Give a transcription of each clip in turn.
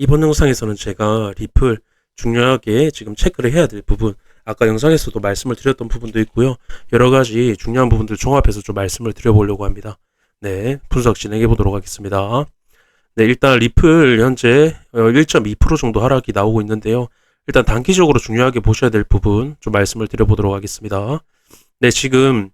이번 영상에서는 제가 리플 중요하게 지금 체크를 해야 될 부분, 아까 영상에서도 말씀을 드렸던 부분도 있고요. 여러 가지 중요한 부분들 종합해서 좀 말씀을 드려보려고 합니다. 네, 분석 진행해 보도록 하겠습니다. 네, 일단 리플 현재 1.2% 정도 하락이 나오고 있는데요. 일단 단기적으로 중요하게 보셔야 될 부분 좀 말씀을 드려보도록 하겠습니다. 네, 지금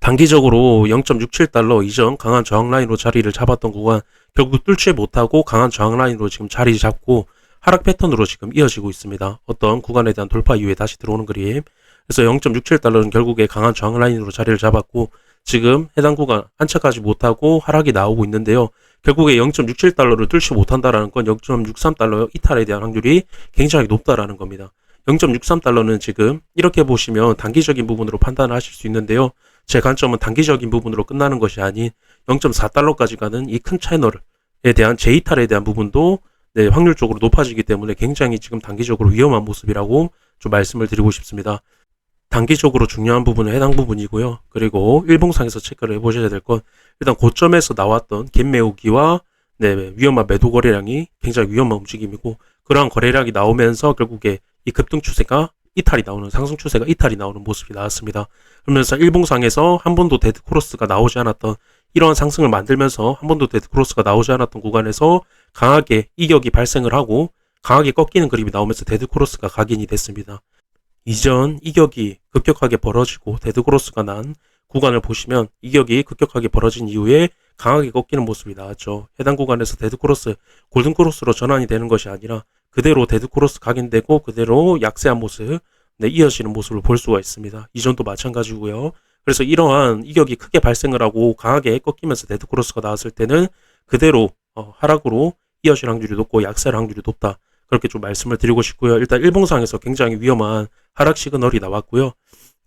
단기적으로 0.67달러 이전 강한 저항 라인으로 자리를 잡았던 구간 결국 뚫지 못하고 강한 저항 라인으로 지금 자리 잡고 하락 패턴으로 지금 이어지고 있습니다. 어떤 구간에 대한 돌파 이후에 다시 들어오는 그림. 그래서 0.67달러는 결국에 강한 저항 라인으로 자리를 잡았고 지금 해당 구간 안착하지 못하고 하락이 나오고 있는데요. 결국에 0.67달러를 뚫지 못한다라는 건 0.63달러 이탈에 대한 확률이 굉장히 높다라는 겁니다. 0.63달러는 지금 이렇게 보시면 단기적인 부분으로 판단을 하실 수 있는데요. 제 관점은 단기적인 부분으로 끝나는 것이 아닌 0.4달러까지 가는 이 큰 채널에 대한 재이탈에 대한 부분도 네, 확률적으로 높아지기 때문에 굉장히 지금 단기적으로 위험한 모습이라고 좀 말씀을 드리고 싶습니다. 단기적으로 중요한 부분은 해당 부분이고요. 그리고 일봉상에서 체크를 해보셔야 될 건 일단 고점에서 나왔던 갭 메우기와 네, 위험한 매도 거래량이 굉장히 위험한 움직임이고 그러한 거래량이 나오면서 결국에 이 급등 추세가 이탈이 나오는 상승 추세가 이탈이 나오는 모습이 나왔습니다. 그러면서 일봉상에서 한 번도 데드 크로스가 나오지 않았던 이러한 상승을 만들면서 한 번도 데드 크로스가 나오지 않았던 구간에서 강하게 이격이 발생을 하고 강하게 꺾이는 그림이 나오면서 데드 크로스가 각인이 됐습니다. 이전 이격이 급격하게 벌어지고 데드 크로스가 난 구간을 보시면 이격이 급격하게 벌어진 이후에 강하게 꺾이는 모습이 나왔죠. 해당 구간에서 데드 크로스, 골든 크로스로 전환이 되는 것이 아니라 그대로 데드 크로스 각인되고 그대로 약세한 모습, 네, 이어지는 모습을 볼 수가 있습니다. 이전도 마찬가지고요. 그래서 이러한 이격이 크게 발생을 하고 강하게 꺾이면서 데드 크로스가 나왔을 때는 그대로 어, 하락으로 이어질 확률이 높고 약세할 확률이 높다. 그렇게 좀 말씀을 드리고 싶고요. 일단 일봉상에서 굉장히 위험한 하락 시그널이 나왔고요.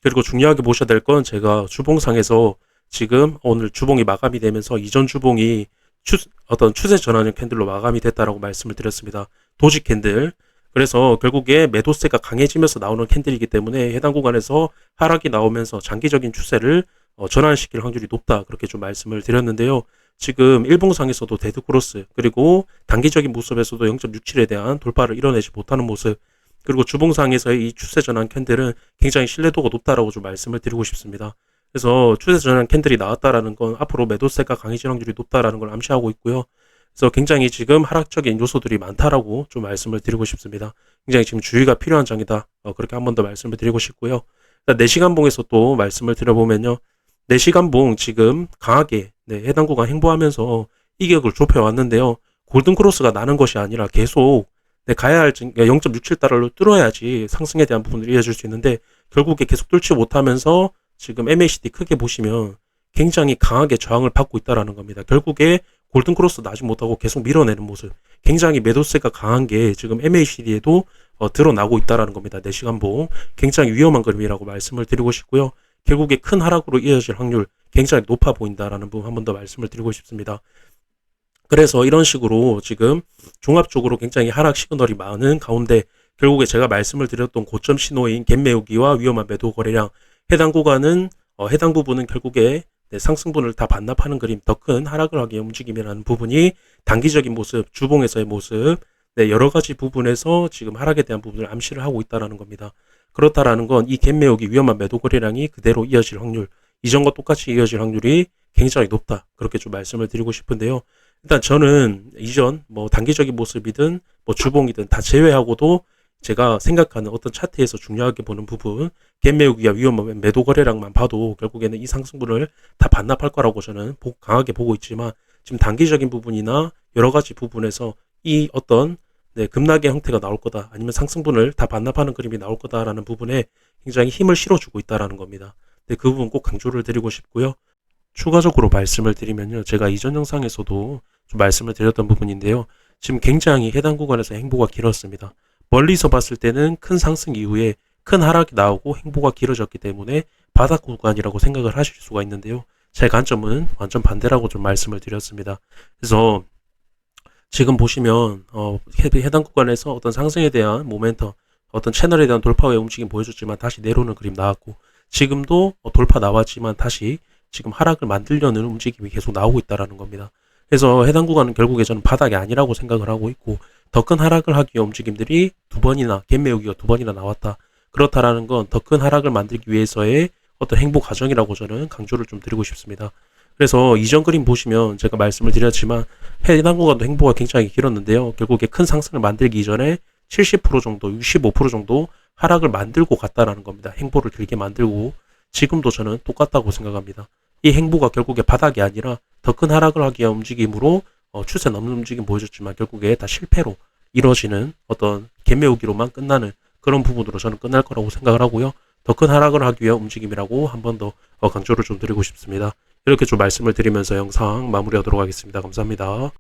그리고 중요하게 보셔야 될 건 제가 주봉상에서 지금 오늘 주봉이 마감이 되면서 이전 주봉이 추, 어떤 추세 전환형 캔들로 마감이 됐다라고 말씀을 드렸습니다. 도지 캔들. 그래서 결국에 매도세가 강해지면서 나오는 캔들이기 때문에 해당 구간에서 하락이 나오면서 장기적인 추세를 어, 전환시킬 확률이 높다. 그렇게 좀 말씀을 드렸는데요. 지금 일봉상에서도 데드 크로스 그리고 단기적인 모습에서도 0.67에 대한 돌파를 이뤄내지 못하는 모습 그리고 주봉상에서의 이 추세 전환 캔들은 굉장히 신뢰도가 높다라고 좀 말씀을 드리고 싶습니다. 그래서 추세 전환 캔들이 나왔다라는 건 앞으로 매도세가 강해질 확률이 높다라는 걸 암시하고 있고요. 그래서 굉장히 지금 하락적인 요소들이 많다라고 좀 말씀을 드리고 싶습니다. 굉장히 지금 주의가 필요한 장이다. 어, 그렇게 한 번 더 말씀을 드리고 싶고요. 4시간 봉에서 또 말씀을 드려보면요. 4시간 봉 지금 강하게 네, 해당 구간 행보하면서 이격을 좁혀왔는데요. 골든크로스가 나는 것이 아니라 계속 네, 가야 할 0.67달러로 뚫어야지 상승에 대한 부분을 이어질 수 있는데 결국에 계속 뚫지 못하면서 지금 MACD 크게 보시면 굉장히 강하게 저항을 받고 있다라는 겁니다. 결국에 골든 크로스 나지 못하고 계속 밀어내는 모습. 굉장히 매도세가 강한 게 지금 MACD에도 어, 드러나고 있다라는 겁니다. 4시간 봉. 굉장히 위험한 그림이라고 말씀을 드리고 싶고요. 결국에 큰 하락으로 이어질 확률 굉장히 높아 보인다라는 부분 한 번 더 말씀을 드리고 싶습니다. 그래서 이런 식으로 지금 종합적으로 굉장히 하락 시그널이 많은 가운데 결국에 제가 말씀을 드렸던 고점 신호인 갭 메우기와 위험한 매도 거래량 해당 구간은 어, 해당 부분은 결국에 네, 상승분을 다 반납하는 그림 더 큰 하락을 하기 위한 움직임이라는 부분이 단기적인 모습 주봉에서의 모습 네, 여러 가지 부분에서 지금 하락에 대한 부분을 암시를 하고 있다라는 겁니다. 그렇다라는 건 이갭 메우기 위험한 매도 거래량이 그대로 이어질 확률 이전과 똑같이 이어질 확률이 굉장히 높다 그렇게 좀 말씀을 드리고 싶은데요. 일단 저는 이전 뭐 단기적인 모습이든 뭐 주봉이든 다 제외하고도 제가 생각하는 어떤 차트에서 중요하게 보는 부분, 갭 메우기와 위험한 매도 거래량만 봐도 결국에는 이 상승분을 다 반납할 거라고 저는 강하게 보고 있지만 지금 단기적인 부분이나 여러 가지 부분에서 이 어떤 네, 급락의 형태가 나올 거다 아니면 상승분을 다 반납하는 그림이 나올 거다라는 부분에 굉장히 힘을 실어주고 있다라는 겁니다. 네, 그 부분 꼭 강조를 드리고 싶고요. 추가적으로 말씀을 드리면요. 제가 이전 영상에서도 좀 말씀을 드렸던 부분인데요. 지금 굉장히 해당 구간에서 행보가 길었습니다. 멀리서 봤을 때는 큰 상승 이후에 큰 하락이 나오고 행보가 길어졌기 때문에 바닥 구간이라고 생각을 하실 수가 있는데요. 제 관점은 완전 반대라고 좀 말씀을 드렸습니다. 그래서 지금 보시면 어, 해당 구간에서 어떤 상승에 대한 모멘텀, 어떤 채널에 대한 돌파의 움직임 보여줬지만 다시 내려오는 그림 나왔고 지금도 어, 돌파 나왔지만 다시 지금 하락을 만들려는 움직임이 계속 나오고 있다라는 겁니다. 그래서 해당 구간은 결국에 저는 바닥이 아니라고 생각을 하고 있고 더 큰 하락을 하기 위한 움직임들이 두 번이나 갭 매우기가 두 번이나 나왔다. 그렇다라는 건 더 큰 하락을 만들기 위해서의 어떤 행보 과정이라고 저는 강조를 좀 드리고 싶습니다. 그래서 이전 그림 보시면 제가 말씀을 드렸지만 해당 구간도 행보가 굉장히 길었는데요. 결국에 큰 상승을 만들기 이전에 70% 정도, 65% 정도 하락을 만들고 갔다라는 겁니다. 행보를 길게 만들고 지금도 저는 똑같다고 생각합니다. 이 행보가 결국에 바닥이 아니라 더 큰 하락을 하기 위한 움직임으로 어, 추세 넘는 움직임 보여줬지만 결국에 다 실패로 이루어지는 어떤 개매우기로만 끝나는 그런 부분으로 저는 끝날 거라고 생각을 하고요. 더 큰 하락을 하기 위한 움직임이라고 한 번 더 강조를 좀 드리고 싶습니다. 이렇게 좀 말씀을 드리면서 영상 마무리하도록 하겠습니다. 감사합니다.